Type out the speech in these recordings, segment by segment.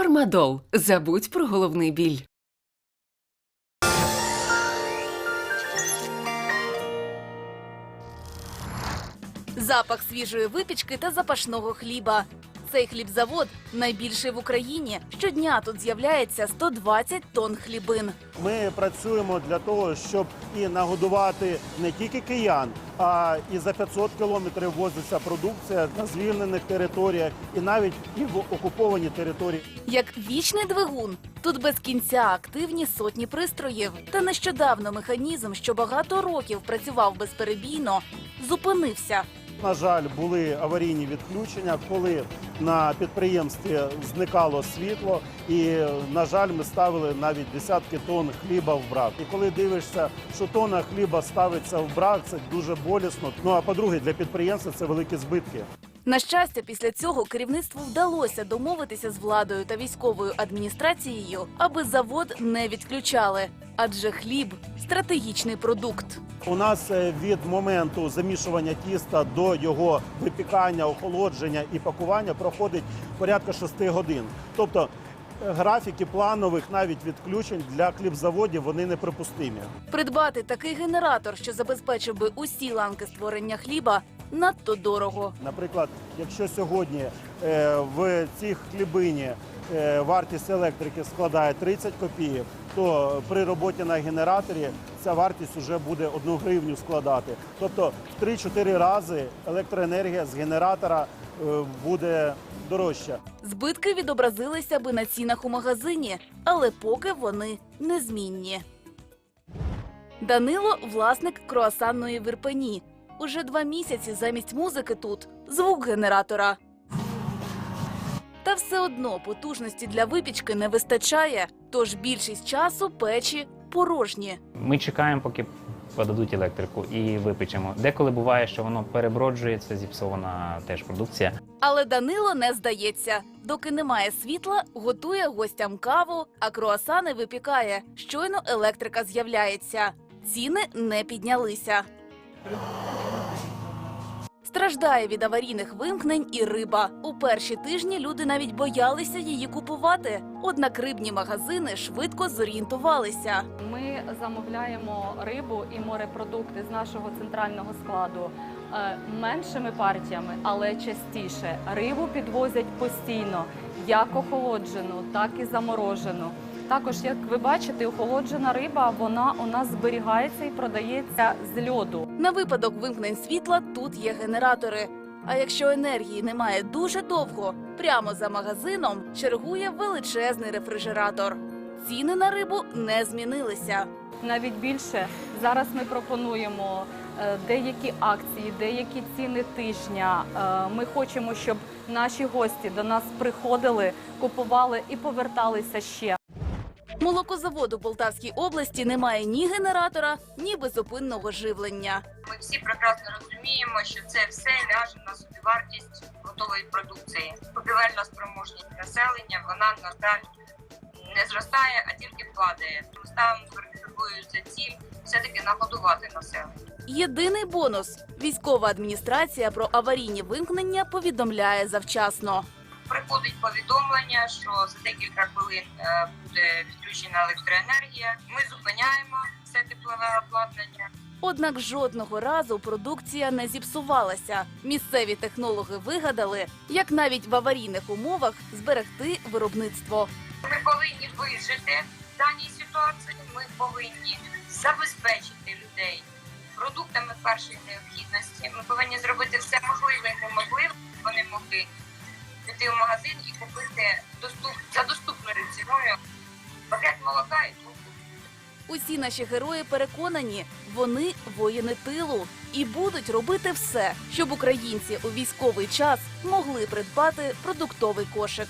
Фармадол. Забудь про головний біль. Запах свіжої випічки та запашного хліба. Цей хлібзавод найбільший в Україні. Щодня тут з'являється 120 тонн хлібин. Ми працюємо для того, щоб і нагодувати не тільки киян, а і за 500 кілометрів возиться продукція на звільнених територіях, і навіть і в окуповані території. Як вічний двигун. Тут без кінця активні сотні пристроїв. Та нещодавно механізм, що багато років працював безперебійно, зупинився. На жаль, були аварійні відключення, коли на підприємстві зникало світло, і на жаль, ми ставили навіть десятки тонн хліба в брак. І коли дивишся, що тонна хліба ставиться в брак, це дуже болісно. Ну а по-друге, для підприємства це великі збитки. На щастя, після цього керівництву вдалося домовитися з владою та військовою адміністрацією, аби завод не відключали. Адже хліб стратегічний продукт. У нас е, від моменту замішування тіста до його випікання, охолодження і пакування проходить порядка 6 годин. Тобто е, графіки планових навіть відключень для хлібзаводів вони неприпустимі. Придбати такий генератор, що забезпечив би усі ланки створення хліба, надто дорого. Наприклад, якщо сьогодні е, в цій хлібині вартість електрики складає 30 копійок, то при роботі на генераторі ця вартість вже буде 1 гривню складати. Тобто в 3-4 рази електроенергія з генератора е, буде дорожча. Збитки відобразилися би на цінах у магазині, але поки вони незмінні. Данило власник круасанної в Уже два місяці замість музики тут звук генератора. Та все одно потужності для випічки не вистачає, тож більшість часу печі порожні. Ми чекаємо, поки подадуть електрику і випечемо. Деколи буває, що воно переброджується, зіпсована теж продукція. Але Данило не здається. Доки немає світла, готує гостям каву, а круасани випікає. Щойно електрика з'являється. Ціни не піднялися. Страждає від аварійних вимкнень і риба. У перші тижні люди навіть боялися її купувати. Однак рибні магазини швидко зорієнтувалися. Ми замовляємо рибу і морепродукти з нашого центрального складу е, меншими партіями, але частіше. Рибу підвозять постійно, як охолоджену, так і заморожену. Також, як ви бачите, охолоджена риба вона у нас зберігається і продається з льоду. На випадок вимкнень світла тут є генератори. А якщо енергії немає дуже довго, прямо за магазином чергує величезний рефрижератор. Ціни на рибу не змінилися. Навіть більше зараз ми пропонуємо е, деякі акції, деякі ціни тижня. Е, Ми хочемо, щоб наші гості до нас приходили, купували і поверталися ще. Молокозаводу Полтавській області немає ні генератора, ні безупинного живлення. Ми всі прекрасно розуміємо, що це все ляже на собівартість готової продукції. Купівельна спроможність населення вона на жаль не зростає, а тільки падає. Перед собою за ціль все-таки нагодувати населення. Єдиний бонус військова адміністрація про аварійні вимкнення повідомляє завчасно. Приходить повідомлення, що за декілька хвилин е, буде відключена електроенергія. Ми зупиняємо все теплове обладнання. Однак жодного разу продукція не зіпсувалася. Місцеві технологи вигадали, як навіть в аварійних умовах зберегти виробництво. Ми повинні вижити в даній ситуації. Ми повинні забезпечити людей продуктами першої необхідності. Ми повинні зробити все можливе і неможливе. щоб Вони могли піти в магазин і купити доступ за доступною ціною пакет молока і двох Усі наші герої переконані, вони воїни тилу і будуть робити все, щоб українці у військовий час могли придбати продуктовий кошик.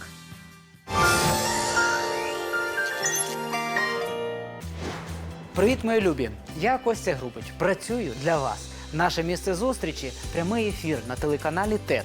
Привіт, мої любі! Я Костя Грубич. Працюю для вас. Наше місце зустрічі прямий ефір на телеканалі ТЕТ